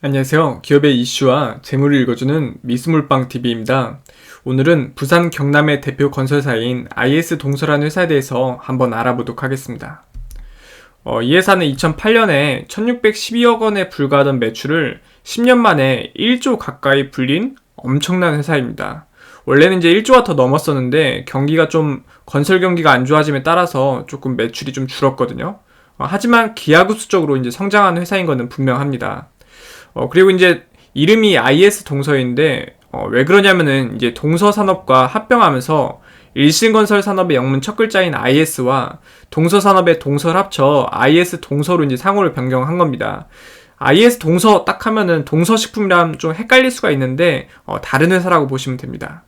안녕하세요. 기업의 이슈와 재물을 읽어주는 미스물빵 TV입니다. 오늘은 부산 경남의 대표 건설사인 IS 동서라는 회사에 대해서 한번 알아보도록 하겠습니다. 어, 이 회사는 2008년에 1612억 원에 불과하던 매출을 10년 만에 1조 가까이 불린 엄청난 회사입니다. 원래는 이제 1조가 더 넘었었는데 경기가 좀 건설 경기가 안 좋아짐에 따라서 조금 매출이 좀 줄었거든요. 어, 하지만 기하급수적으로 이제 성장하는 회사인 것은 분명합니다. 어, 그리고 이제 이름이 IS 동서인데 어, 왜 그러냐면은 이제 동서 산업과 합병하면서 일신건설 산업의 영문 첫 글자인 IS와 동서 산업의 동서를 합쳐 IS 동서로 이제 상호를 변경한 겁니다. IS 동서 딱 하면은 동서식품이라면 좀 헷갈릴 수가 있는데 어, 다른 회사라고 보시면 됩니다.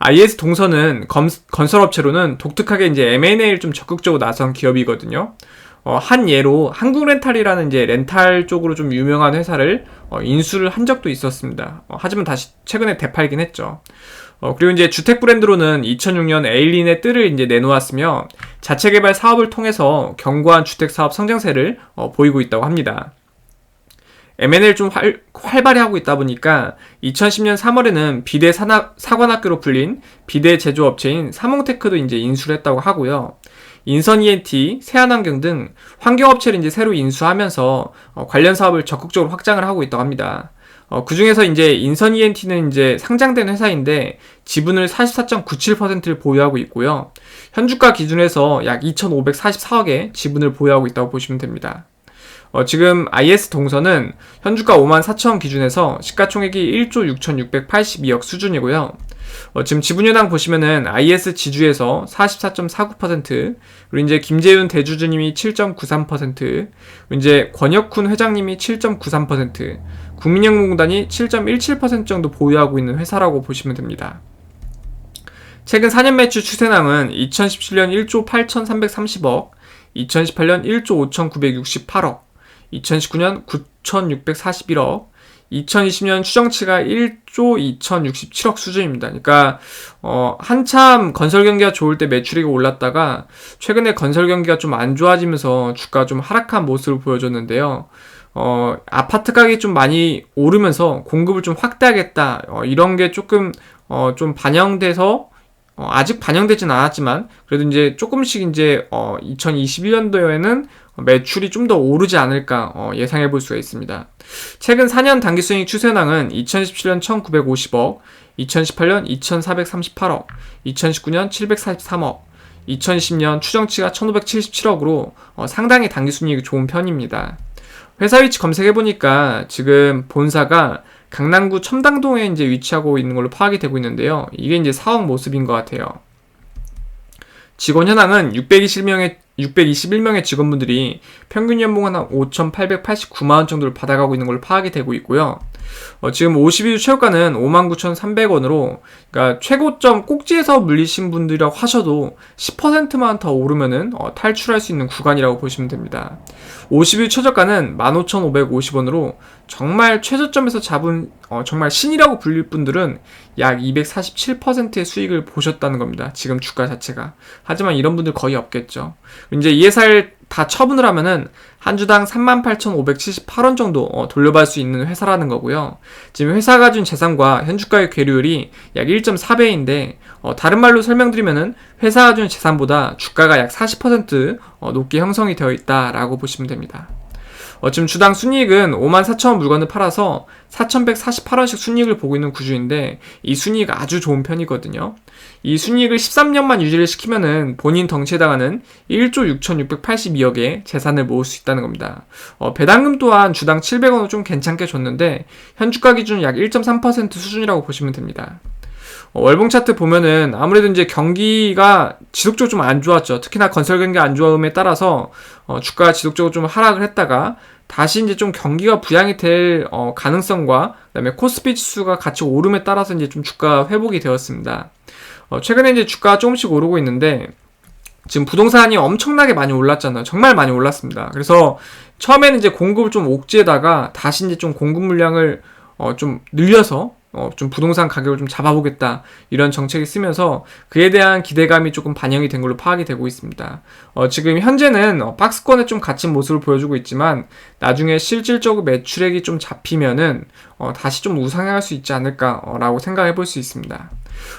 IS 동서는 검, 건설업체로는 독특하게 이제 M&A를 좀 적극적으로 나선 기업이거든요. 어, 한 예로 한국 렌탈이라는 이제 렌탈 쪽으로 좀 유명한 회사를 어, 인수를 한 적도 있었습니다. 어, 하지만 다시 최근에 되팔긴 했죠. 어, 그리고 이제 주택 브랜드로는 2006년 에일린의 뜰을 이제 내놓았으며 자체 개발 사업을 통해서 견고한 주택 사업 성장세를 어, 보이고 있다고 합니다. M&A를 좀 활, 활발히 하고 있다 보니까 2010년 3월에는 비대 사관학교로 불린 비대 제조업체인 사몽테크도 이제 인수를 했다고 하고요. 인선 ENT, 세안환경 등 환경업체를 이제 새로 인수하면서 어, 관련 사업을 적극적으로 확장을 하고 있다고 합니다. 어, 그 중에서 이제 인선 ENT는 이제 상장된 회사인데 지분을 44.97%를 보유하고 있고요. 현주가 기준에서 약 2,544억의 지분을 보유하고 있다고 보시면 됩니다. 어, 지금 IS 동선은 현주가 5만 4천 기준에서 시가총액이 1조 6,682억 수준이고요. 어, 지금 지분유당 보시면은 IS 지주에서 44.49%, 그리고 이제 김재윤 대주주님이 7.93%, 그리고 이제 권혁훈 회장님이 7.93%, 국민연금공단이 7.17% 정도 보유하고 있는 회사라고 보시면 됩니다. 최근 4년 매출 추세낭은 2017년 1조 8,330억, 2018년 1조 5,968억, 2019년 9,641억, 2020년 추정치가 1조 2067억 수준입니다. 그러니까 어 한참 건설 경기가 좋을 때 매출이 올랐다가 최근에 건설 경기가 좀 안 좋아지면서 주가가 좀 하락한 모습을 보여줬는데요. 어 아파트 가격이 좀 많이 오르면서 공급을 좀 확대하겠다. 어, 이런 게 조금 어 좀 반영돼서 어, 아직 반영되진 않았지만 그래도 이제 조금씩 이제 어, 2021년도에는 매출이 좀 더 오르지 않을까 어, 예상해 볼 수가 있습니다. 최근 4년 단기 수익 추세낭은 2017년 1950억, 2018년 2438억, 2019년 743억, 2020년 추정치가 1577억으로 어, 상당히 단기 순이익이 좋은 편입니다. 회사 위치 검색해 보니까 지금 본사가 강남구 첨당동에 이제 위치하고 있는 걸로 파악이 되고 있는데요. 이게 이제 사업 모습인 것 같아요. 직원 현황은 621명의 621명의 직원분들이 평균 연봉은 한 5,889만 원 정도를 받아가고 있는 걸로 파악이 되고 있고요. 어, 지금 52주 최고가는 59,300원으로, 그러니까 최고점 꼭지에서 물리신 분들이라고 하셔도 10%만 더 오르면은 어, 탈출할 수 있는 구간이라고 보시면 됩니다. 50일 최저가는 15,550원으로 정말 최저점에서 잡은 어, 정말 신이라고 불릴 분들은 약 247%의 수익을 보셨다는 겁니다. 지금 주가 자체가. 하지만 이런 분들 거의 없겠죠. 이제 이 회사를 다 처분을 하면은 한 주당 38,578원 정도 어, 돌려받을 수 있는 회사라는 거고요. 지금 회사가 가진 재산과 현주가의 괴리율이 약 1.4배인데 어, 다른 말로 설명드리면은 회사가 가진 재산보다 주가가 약 40% 어, 높게 형성이 되어 있다라고 보시면 됩니다. 어, 지금 주당 순이익은 5만 4천 원 물건을 팔아서 4,148원씩 순이익을 보고 있는 구조인데 이 순이익 아주 좋은 편이거든요. 이 순이익을 13년만 유지를 시키면은 본인 덩치에 해당하는 1조 6,682억의 재산을 모을 수 있다는 겁니다. 어, 배당금 또한 주당 700원으로 좀 괜찮게 줬는데 현주가 기준 약 1.3% 수준이라고 보시면 됩니다. 어, 월봉 차트 보면은 아무래도 이제 경기가 지속적으로 좀 안 좋았죠. 특히나 건설 경기 안 좋음에 따라서 어, 주가가 지속적으로 좀 하락을 했다가 다시 이제 좀 경기가 부양이 될 어, 가능성과 그다음에 코스피 지수가 같이 오름에 따라서 이제 좀 주가 회복이 되었습니다. 어, 최근에 이제 주가가 조금씩 오르고 있는데 지금 부동산이 엄청나게 많이 올랐잖아요. 정말 많이 올랐습니다. 그래서 처음에는 이제 공급을 좀 옥죄다가 다시 이제 좀 공급 물량을 어, 좀 늘려서 어, 좀 부동산 가격을 좀 잡아보겠다 이런 정책이 쓰면서 그에 대한 기대감이 조금 반영이 된 걸로 파악이 되고 있습니다. 어, 지금 현재는 어, 박스권에 좀 갇힌 모습을 보여주고 있지만 나중에 실질적으로 매출액이 좀 잡히면은 어, 다시 좀 우상향할 수 있지 않을까라고 생각해 볼 수 있습니다.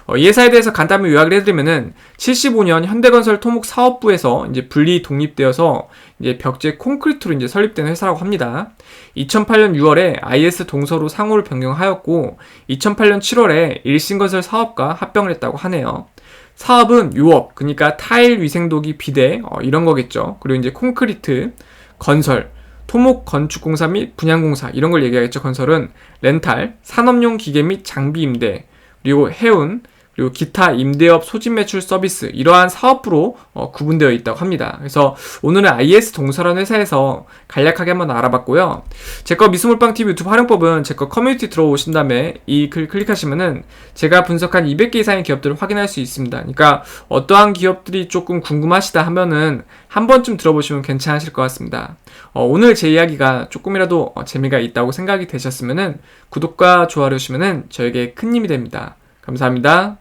어, 이 회사에 대해서 간단히 요약을 해드리면은 75년 현대건설 토목 사업부에서 이제 분리 독립되어서 이제 벽제 콘크리트로 이제 설립된 회사라고 합니다. 2008년 6월에 IS 동서로 상호를 변경하였고 2008년 7월에 일신건설 사업과 합병을 했다고 하네요. 사업은 유업, 그러니까 타일 위생도기 비대 어, 이런 거겠죠. 그리고 이제 콘크리트, 건설, 토목 건축공사 및 분양공사 이런 걸 얘기하겠죠. 건설은 렌탈, 산업용 기계 및 장비 임대, 그리고 해운, 그리고 기타 임대업 소진 매출 서비스 이러한 사업부로 어, 구분되어 있다고 합니다. 그래서 오늘은 IS 동설한 회사에서 간략하게 한번 알아봤고요. 제거 미스몰빵 TV 유튜브 활용법은 제거 커뮤니티 들어오신 다음에 이 글 클릭하시면은 제가 분석한 200개 이상의 기업들을 확인할 수 있습니다. 그러니까 어떠한 기업들이 조금 궁금하시다 하면은 한 번쯤 들어보시면 괜찮으실 것 같습니다. 어, 오늘 제 이야기가 조금이라도 어, 재미가 있다고 생각이 되셨으면은 구독과 좋아요 주시면은 저에게 큰 힘이 됩니다. 감사합니다.